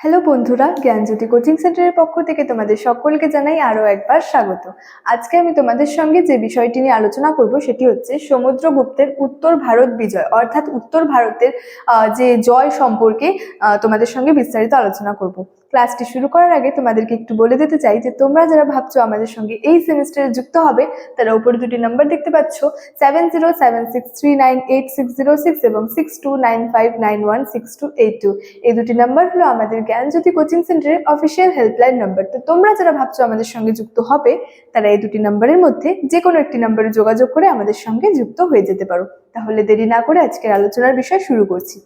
Hello বন্ধুরা, জ্ঞানজ্যোতি coaching সেন্টারের পক্ষ থেকে তোমাদের সকলকে জানাই আরও একবার স্বাগত। আজকে আমি তোমাদের সঙ্গে যে বিষয়টি নিয়ে আলোচনা করব সেটি হচ্ছে সমুদ্রগুপ্তের উত্তর ভারত বিজয়, অর্থাৎ উত্তর ভারতের যে জয় সম্পর্কে তোমাদের সঙ্গে বিস্তারিত আলোচনা করব। ক্লাসটি শুরু করার আগে তোমাদেরকে একটু বলে দিতে চাই যে তোমরা যারা ভাবছ আমাদের সঙ্গে এই সেমিস্টারে যুক্ত হবে, তারা উপরে দুটি নাম্বার দেখতে পাচ্ছ, seven zero seven six three nine eight six zero six এবং six two nine five nine one six two eight two. এই দুটি নাম্বার হলো আমাদের জ্ঞানজ্যোতি কোচিং সেন্টারের অফিসিয়াল হেল্পলাইন নাম্বার তো তোমরা যারা ভাবছ আমাদের সঙ্গে যুক্ত হবে, তারা এই দুটি নাম্বারের মধ্যে যে কোনো একটি নাম্বারে যোগাযোগ করে আমাদের সঙ্গে যুক্ত হয়ে যেতে পারো। তাহলে দেরি না করে আজকের আলোচনার বিষয় শুরু করছি।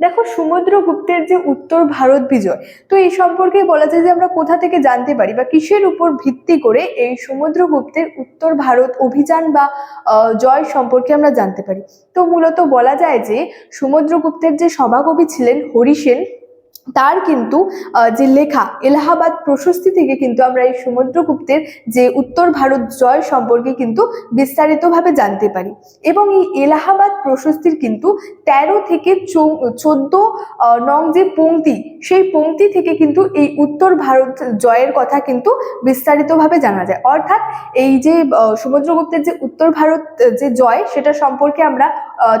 দেখো সমুদ্রগুপ্তের যে উত্তর ভারত বিজয়, তো এই সম্পর্কে বলা যায় যে আমরা কোথা থেকে জানতে পারি বা কিসের উপর ভিত্তি করে এই সমুদ্রগুপ্তের উত্তর ভারত অভিযান বা জয় সম্পর্কে আমরা জানতে পারি। তো মূলত বলা যায় যে সমুদ্রগুপ্তের যে সভাকবি ছিলেন হরিসেন তার কিন্তু যে লেখা এলাহাবাদ প্রশস্তি থেকে কিন্তু আমরা এই সমুদ্রগুপ্তের যে উত্তর ভারত জয় সম্পর্কে কিন্তু বিস্তারিতভাবে জানতে পারি। এবং এই এলাহাবাদ প্রশস্তির কিন্তু তেরো থেকে চোদ্দ নং যে পংক্তি সেই পংক্তি থেকে কিন্তু এই উত্তর ভারত জয়ের কথা কিন্তু বিস্তারিতভাবে জানা যায়। অর্থাৎ এই যে সমুদ্রগুপ্তের যে উত্তর ভারত যে জয়, সেটা সম্পর্কে আমরা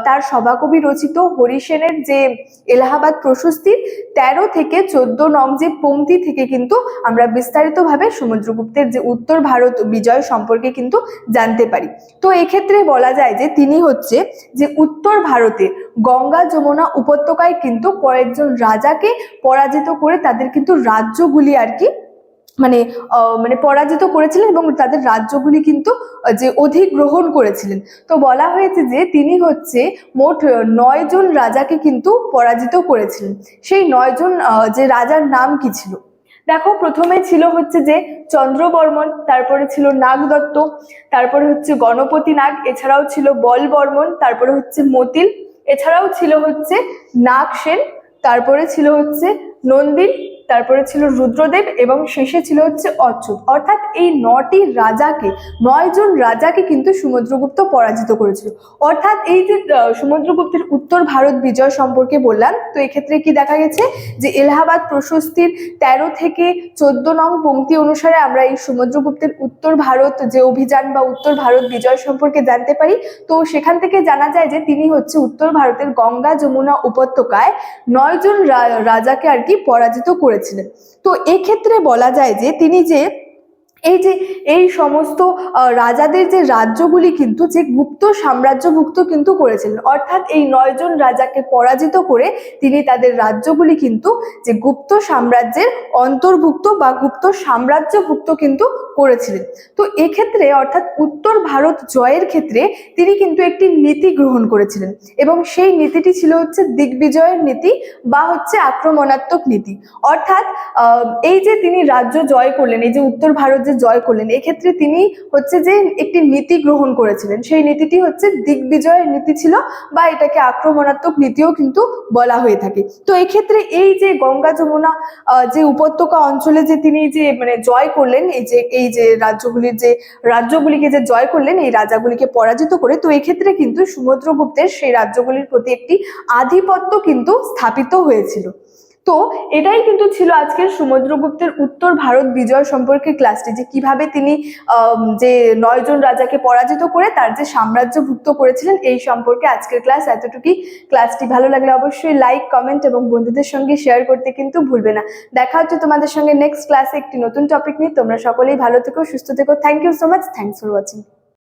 তার সভাকবি রচিত হরিসেনের যে এলাহাবাদ প্রশস্তির তেরো থেকে চোদ্দ নং যে পংক্তি থেকে কিন্তু আমরা বিস্তারিতভাবে সমুদ্রগুপ্তের যে উত্তর ভারত বিজয় সম্পর্কে কিন্তু জানতে পারি। তো এক্ষেত্রে বলা যায় যে তিনি হচ্ছে যে উত্তর ভারতে গঙ্গা যমুনা উপত্যকায় কিন্তু কয়েকজন রাজাকে পরাজিত করে তাদের কিন্তু রাজ্যগুলি আর কি মানে মানে পরাজিত করেছিলেন এবং তাদের রাজ্যগুলি কিন্তু যে অধিগ্রহণ করেছিলেন। তো বলা হয়েছে যে তিনি হচ্ছে মোট নয় জন রাজাকে কিন্তু পরাজিত করেছিলেন। সেই নয় জন যে রাজার নাম কি ছিল? দেখো, প্রথমে ছিল হচ্ছে যে চন্দ্রবর্মন, তারপরে ছিল নাগদত্ত, তারপরে হচ্ছে গণপতি নাগ, এছাড়াও ছিল বল বর্মন তারপরে হচ্ছে মতিল, এছাড়াও ছিল হচ্ছে নাগ সেন, তারপরে ছিল হচ্ছে নন্দিন তারপরে ছিল রুদ্রদেব এবং শেষে ছিল হচ্ছে অচ্যুত। অর্থাৎ এই নটি রাজাকে, নয় জন রাজাকে কিন্তু সমুদ্রগুপ্ত পরাজিত করেছিল। অর্থাৎ এই যে সমুদ্রগুপ্তের উত্তর ভারত বিজয় সম্পর্কে বললাম, তো এক্ষেত্রে কি দেখা গেছে? যে এলাহাবাদ প্রশস্তির তেরো থেকে চোদ্দ নং পংক্তি অনুসারে আমরা এই সমুদ্রগুপ্তের উত্তর ভারত যে অভিযান বা উত্তর ভারত বিজয় সম্পর্কে জানতে পারি। তো সেখান থেকে জানা যায় যে তিনি হচ্ছে উত্তর ভারতের গঙ্গা যমুনা উপত্যকায় নয় জন রাজাকে আর কি পরাজিত করেছিলেন। তো এক্ষেত্রে বলা যায় যে, তিনি যে, এই যে, এই সমস্ত রাজাদের যে রাজ্যগুলি কিন্তু, যে গুপ্ত সাম্রাজ্যভুক্ত কিন্তু করেছিলেন। অর্থাৎ এই নয়জন রাজাকে পরাজিত করে তিনি তাদের রাজ্যগুলি কিন্তু, যে গুপ্ত সাম্রাজ্যের অন্তর্ভুক্ত বা গুপ্ত সাম্রাজ্যভুক্ত কিন্তু করেছিলেন। তো এক্ষেত্রে অর্থাৎ উত্তর ভারত জয়ের ক্ষেত্রে তিনি কিন্তু একটি নীতি গ্রহণ করেছিলেন এবং সেই নীতিটি ছিল হচ্ছে দিগ্বিজয়ের নীতি বা হচ্ছে আক্রমণাত্মক নীতি। অর্থাৎ এই যে তিনি রাজ্য জয় করলেন, এই যে উত্তর ভারত যে জয় করলেন, এক্ষেত্রে তিনি হচ্ছে যে একটি নীতি গ্রহণ করেছিলেন। সেই নীতিটি হচ্ছে দিগ্বিজয়ের নীতি ছিল বা এটাকে আক্রমণাত্মক নীতিও কিন্তু বলা হয়ে থাকে। তো এক্ষেত্রে এই যে গঙ্গা যমুনা যে উপত্যকা অঞ্চলে যে তিনি যে মানে জয় করলেন, এই যে এই যে রাজ্যগুলির যে, রাজ্যগুলিকে যে জয় করলেন, এই রাজাগুলিকে পরাজিত করে, তো এক্ষেত্রে কিন্তু সমুদ্রগুপ্তের সেই রাজ্যগুলির প্রতি একটি আধিপত্য কিন্তু স্থাপিত হয়েছিল। তো এটাই কিন্তু ছিল আজকের সমুদ্রগুপ্তের উত্তর ভারত বিজয় সম্পর্কে ক্লাসটি যে কীভাবে তিনি যে নয়জন রাজাকে পরাজিত করে তার যে সাম্রাজ্যভুক্ত করেছিলেন এই সম্পর্কে আজকের ক্লাস এতটুকুই। ক্লাসটি ভালো লাগলে অবশ্যই লাইক কমেন্ট এবং বন্ধুদের সঙ্গে শেয়ার করতে কিন্তু ভুলবে না। দেখা হচ্ছে তোমাদের সঙ্গে নেক্সট ক্লাসে একটি নতুন টপিক নিয়ে। তোমরা সকলেই ভালো থেকো, সুস্থ থেকো। Thank you so much thanks for watching